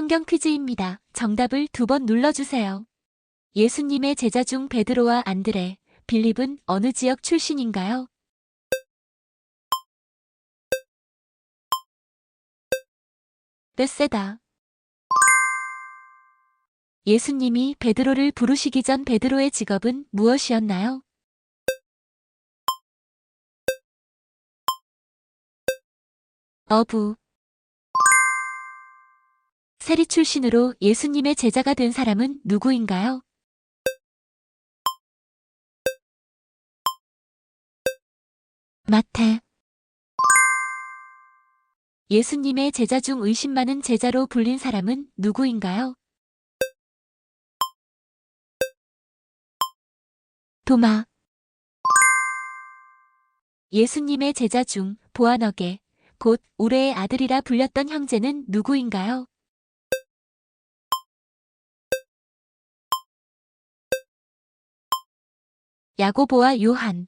성경 퀴즈입니다. 정답을 두 번 눌러주세요. 예수님의 제자 중 베드로와 안드레, 빌립은 어느 지역 출신인가요? 떼세다. 예수님이 베드로를 부르시기 전 베드로의 직업은 무엇이었나요? 어부. 세리 출신으로 예수님의 제자가 된 사람은 누구인가요? 마태. 예수님의 제자 중 의심 많은 제자로 불린 사람은 누구인가요? 도마. 예수님의 제자 중 보아너게, 곧 우레의 아들이라 불렸던 형제는 누구인가요? 야고보와 요한.